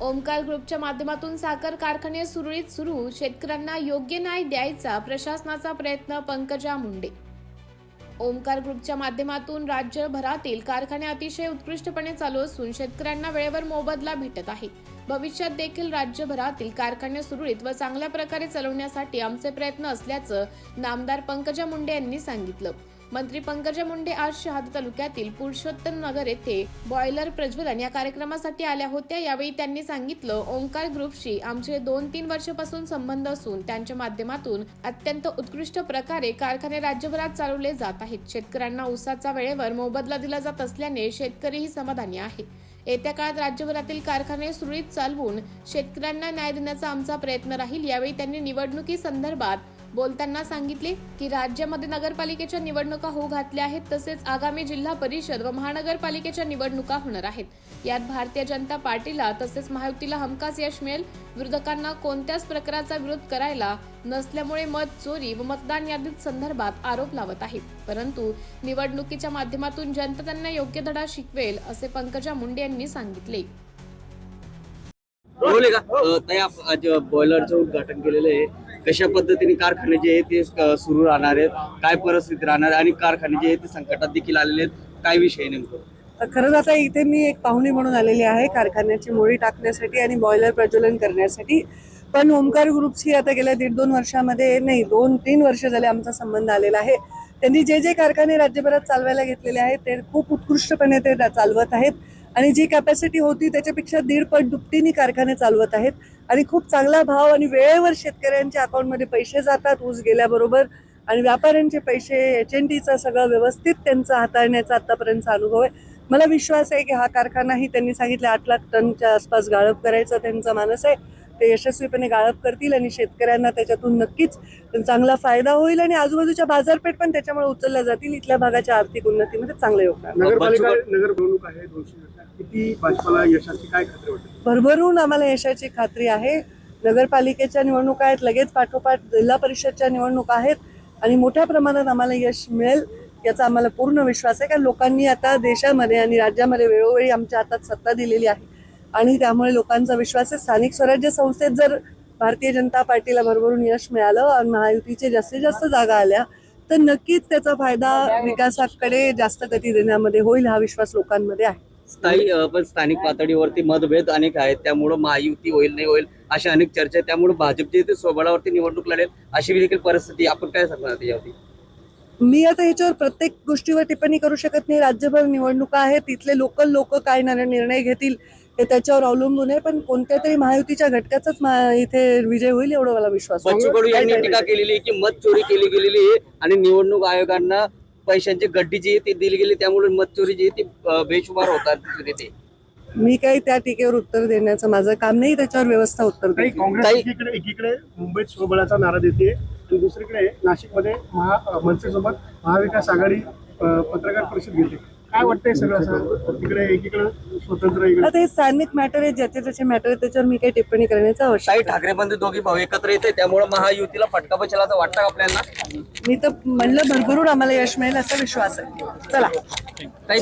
ओमकार ग्रुपच्या माध्यमातून साखर कारखाने सुरळीत सुरू शेतकऱ्यांना योग्य न्याय द्यायचा प्रशासनाचा प्रयत्न पंकजा मुंडे. ओमकार ग्रुपच्या माध्यमातून राज्यभरातील कारखाने अतिशय उत्कृष्टपणे चालू असून शेतकऱ्यांना वेळेवर मोबदला भेटत आहे. भविष्यात देखील राज्यभरातील कारखाने सुरळीत व चांगल्या प्रकारे चालवण्यासाठी आमचे प्रयत्न असल्याचं नामदार पंकजा मुंडे यांनी सांगितलं. मंत्री पंकजा मुंडे आज शहादा तालुक्यातील पुरुषोत्तम नगर येथे बॉयलर प्रज्वलन या कार्यक्रमासाठी आल्या होत्या. यावेळी त्यांनी सांगितलं ओंकार ग्रुपशी आमचे दोन तीन वर्षापासून संबंध असून त्यांच्या माध्यमातून अत्यंत उत्कृष्ट प्रकारे कारखाने राज्यभरात चालवले जात आहेत. शेतकऱ्यांना ऊसाचा वेळेवर मोबदला दिला जात असल्याने शेतकरीही समाधानी आहे. येत्या काळात राज्यभरातील कारखाने सुरळीत चालवून शेतकऱ्यांना न्याय देण्याचा आमचा प्रयत्न राहील. यावेळी त्यांनी निवडणुकी संदर्भात बोलताना सांगितले की राज्यामध्ये नगरपालिकेच्या निवडणुका होऊ घातल्या आहेत तसेच आगामी जिल्हा परिषद व महानगरपालिकेच्या निवडणुका होणार आहेत. यात भारतीय जनता पार्टीला तसेच महायुतीला हमखास यश मिळेल. विरोधकांना कोणत्याच प्रकाराचा विरोध करायला नसल्यामुळे मत चोरी व मतदान यादीत संदर्भात आरोप लावत आहेत. परंतु निवडणुकीच्या माध्यमातून जनता त्यांना योग्य धडा शिकवेल असे पंकजा मुंडे यांनी सांगितले. बोलले का ताई आप आज बॉयलरचं उद्घाटन केलेलं आहे. कशा पद्धतीने कारखाने जे आहे ते सुरू राहणार आहेत काय परिस्थिती राहणार आहे आणि कारखाने जे आहे ते संकटात देखील आलेले आहेत काय विषय नेमकं? खरंच आता इथे मी एक पाहुणी म्हणून आलेली आहे कारखान्याची मोळी टाकण्यासाठी आणि बॉयलर प्रज्वलन करण्यासाठी. पण ओमकार ग्रुपशी आता गेल्या दीड दोन वर्षामध्ये नाही दोन तीन वर्ष झाले आमचा संबंध आलेला आहे. त्यांनी जे जे कारखाने राज्यभरात चालवायला घेतलेले आहेत ते खूप उत्कृष्टपणे ते चालवत आहेत. आणि जी कॅपॅसिटी होती त्याच्यापेक्षा दीडपट दुपटीने कारखाने चालवत आहेत. आणि खूप चांगला भाव आणि वेळेवर शेतकऱ्यांच्या अकाउंटमध्ये पैसे जातात ऊस गेल्याबरोबर. आणि व्यापाऱ्यांचे पैसे एच एन टीचा सगळं व्यवस्थित त्यांचा हाताळण्याचा आत्तापर्यंतचा अनुभव आहे. मला विश्वास आहे की हा कारखानाही त्यांनी सांगितलं आठ लाख टनच्या आसपास गाळप करायचा त्यांचा मानस आहे. ते यशस्वीपणे गाळप करतील आणि शेतकऱ्यांना त्याच्यातून नक्कीच चांगला फायदा होईल आणि आजूबाजूच्या बाजारपेठ पण त्याच्यामुळे उचलल्या जातील. इथल्या भागाच्या आर्थिक उन्नतीमध्ये चांगलं योगदान. नगरपालिका नगर निवडणूक आहे दोनशे वर्षात किती भाजपाला यशाची काय खात्री वाटते? भरभरून आम्हाला यशाची खात्री आहे. नगरपालिकेच्या निवडणुका आहेत लगेच पाठोपाठ जिल्हा परिषदच्या निवडणुका आहेत आणि मोठ्या प्रमाणात आम्हाला यश मिळेल याचा आम्हाला पूर्ण विश्वास आहे. कारण लोकांनी आता देशामध्ये आणि राज्यामध्ये वेळोवेळी आमच्या हातात सत्ता दिलेली आहे. आणि त्यामुळे लोकांचा विश्वास आहे. स्थानिक स्वराज्य संस्थेत जर भारतीय जनता पार्टीला भरभरून यश मिळालं आणि महायुतीचे जास्तीत जास्त जागा आल्या तर नक्कीच त्याचा फायदा विकासाकडे जास्त गती देण्यामध्ये होईल हा विश्वास लोकांमध्ये आहे. स्थायी पण स्थानिक पातळीवरती मतभेद अनेक आहेत. त्यामुळं महायुती होईल नाही होईल अशा अनेक चर्चा आहेत. त्यामुळे भाजप जे आहे ते स्वबळावरती निवडणूक लढेल अशी देखील परिस्थिती. आपण काय सांगणार त्याच्यावरती मी आता ह्याच्यावर प्रत्येक गोष्टीवर टिप्पणी करू शकत नाही. राज्यभर निवडणुका आहेत. तिथले लोकल लोक काय निर्णय घेतील? हे त्याच्यावर अवलंबून आहे पण कोणत्या तरी महायुतीच्या घटकाचाच इथे विजय होईल एवढा मला विश्वास आहे. बच्चू कडू यांनी टीका केलेली आहे की मत चोरी केली गेलेली आहे आणि निवडणूक आयोगांना पैशांची गड्डी जी आहे ती दिली गेली त्यामुळे मत चोरी जी आहे ती बेशुमार होतात येते. मी काही त्या टीकेवर उत्तर देण्याचं माझं काम नाही त्याच्यावर व्यवस्था उत्तर काँग्रेस एकीकडे एकीकडे मुंबईत स्वबळाचा नारा देते आणि दुसरीकडे नाशिकमध्ये महा मनसेसोबत महाविकास आघाडी पत्रकार परिषद घेते. काय वाटतंय सगळं तिकडे एकीकडे स्वतंत्र आता हे स्थानिक मॅटर आहे ज्याचे त्याचे मॅटर आहे त्याच्यावर मी काही टिप्पणी करण्याचं आवश्यक काही ठाकरे बंधू दोघी भाऊ एकत्र येते त्यामुळे महायुतीला फटका बसेल असं वाटतं का आपल्याला? मी तर म्हणलं भरभरून आम्हाला यश मिळेल असा विश्वास आहे. चला. काही